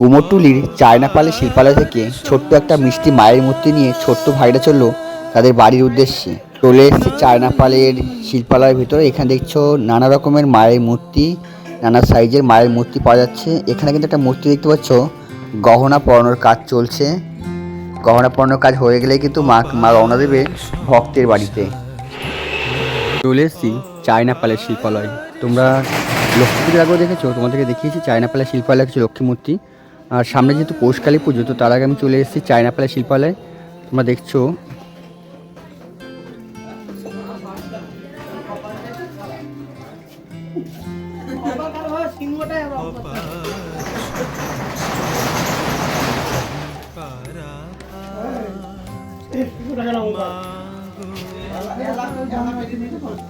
কুমোরটুলির চায়নাপালে শিল্পালয় থেকে ছোট্ট একটা মিষ্টি মায়ের মূর্তি নিয়ে ছোট্ট ভাইরা চলল তাদের বাড়ির উদ্দেশ্যে। চলে এসেছে চায়নাপালের শিল্পালয়ের ভিতরে। এখানে দেখছ নানা রকমের মায়ের মূর্তি, নানা সাইজের মায়ের মূর্তি পাওয়া যাচ্ছে। এখানে কিন্তু একটা মূর্তি দেখতে পাচ্ছ, গহনা পরানোর কাজ চলছে। গহনা পরানোর কাজ হয়ে গেলে কিন্তু মা মা রওনা দেবে ভক্তের বাড়িতে। চলে এসেছি চায়নাপালের শিল্পালয়। তোমরা লক্ষ্মী পুজোর আগেও দেখেছ, তোমাদেরকে দেখিয়েছি চায়নাপালের শিল্পালয় কিছু লক্ষ্মী মূর্তি। আর সামনে যেহেতু পৌষকালী পুজো তো তার আগে আমি চলে এসেছি চায়নাপালের শিল্পালয়। তোমরা দেখছ।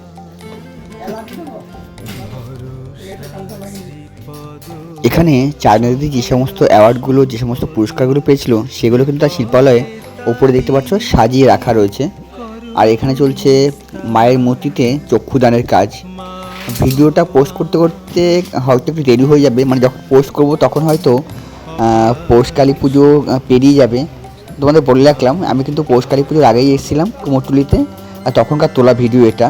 এখানে চায়নাদি যে সমস্ত অ্যাওয়ার্ডগুলো যে সমস্ত পুরস্কারগুলো পেয়েছিল, সেগুলো কিন্তু তার শিল্পালয়ে ওপরে দেখতে পাচ্ছ সাজিয়ে রাখা রয়েছে। আর এখানে চলছে মায়ের মূর্তিতে চক্ষুদানের কাজ। ভিডিওটা পোস্ট করতে করতে হয়তো একটু দেরি হয়ে যাবে মানে যখন পোস্ট করব তখন হয়তো পৌষ কালী পুজো পেরিয়ে যাবে। তোমাদের বলে রাখলাম, আমি কিন্তু পৌষ কালী পুজোর আগেই এসেছিলাম কুমোরটুলিতে, আর তখনকার তোলা ভিডিও এটা।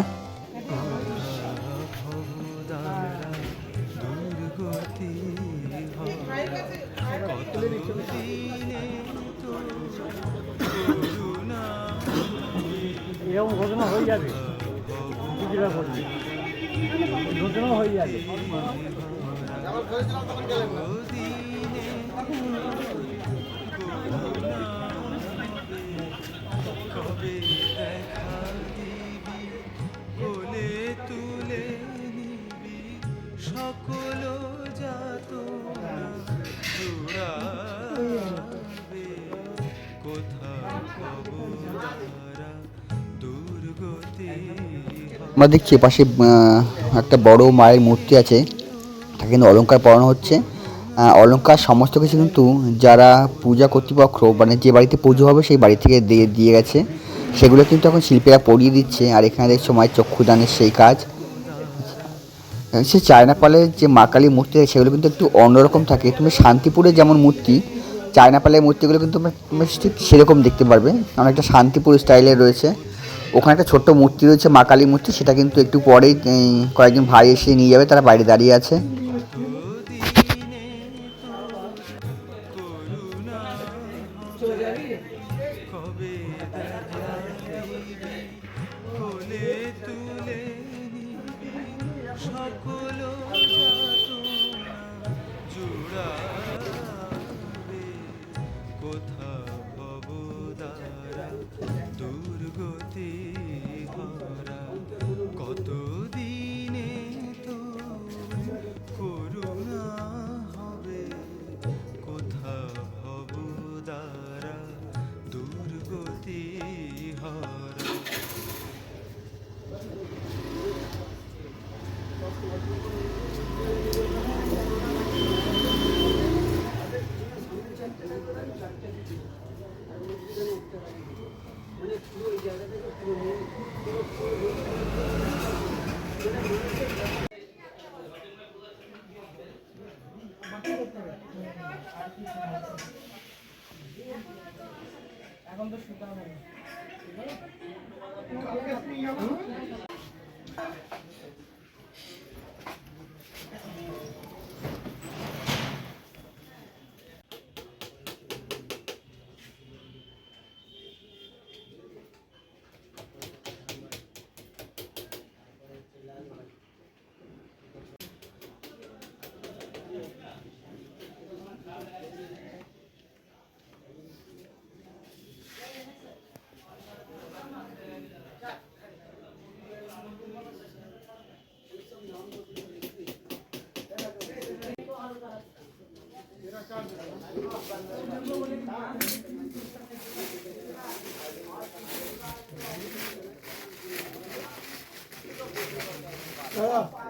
এরকম ঘটনা হয়ে যাবে। কিছুটা করবে ঘটনা হয়ে যাবে। আমরা দেখছি পাশে একটা বড় মায়ের মূর্তি আছে। তাকে কিন্তু অলঙ্কার পরানো হচ্ছে। অলঙ্কার সমস্ত কিছু কিন্তু যারা পূজা কর্তৃপক্ষ মানে যে বাড়িতে পুজো হবে সেই বাড়ি থেকে দিয়ে দিয়ে গেছে। সেগুলো কিন্তু এখন শিল্পীরা পরিয়ে দিচ্ছে। আর এখানে দেখছ মায়ের চক্ষুদানের সেই কাজ। সে চায়নাপালের যে মা কালীর মূর্তি সেগুলো কিন্তু একটু অন্যরকম থাকে। তুমি শান্তিপুরে যেমন মূর্তি চায়নাপালের মূর্তিগুলো কিন্তু তোমরা ঠিক সেরকম দেখতে পারবে। অনেকটা শান্তিপুর স্টাইলে রয়েছে। ওখানে একটা ছোট্ট মূর্তি রয়েছে, মা কালী মূর্তি। সেটা কিন্তু একটু পরেই কয়েকজন ভাই এসে নিয়ে যাবে, তারা বাইরে দাঁড়িয়ে আছে। সকল কোথা হব দ্বারা দুর্গতি হারা মানে পুরো ওই পুরো পুরো এখন তো শুকা নাই Yeah.